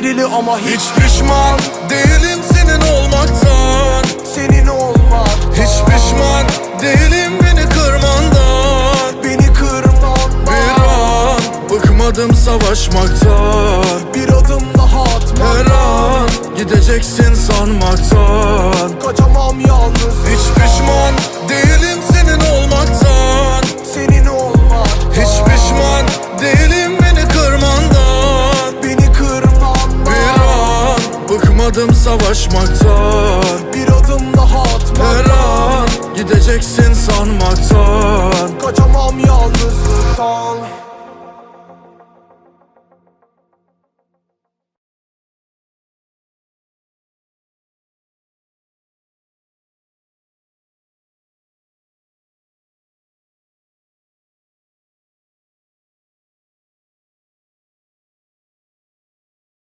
çevrili ama hiç Hiç pişman değilim senin olmaktan. Senin olmak. Hiç pişman değilim beni kırmandan. Beni kırman Bir an bıkmadım savaşmaktan. Bir adım daha atma Her an gideceksin sanmaktan bıkmadım savaşmaktan. Bir adım daha atma Her an gideceksin sanmaktan. Kaçamam yalnızlıktan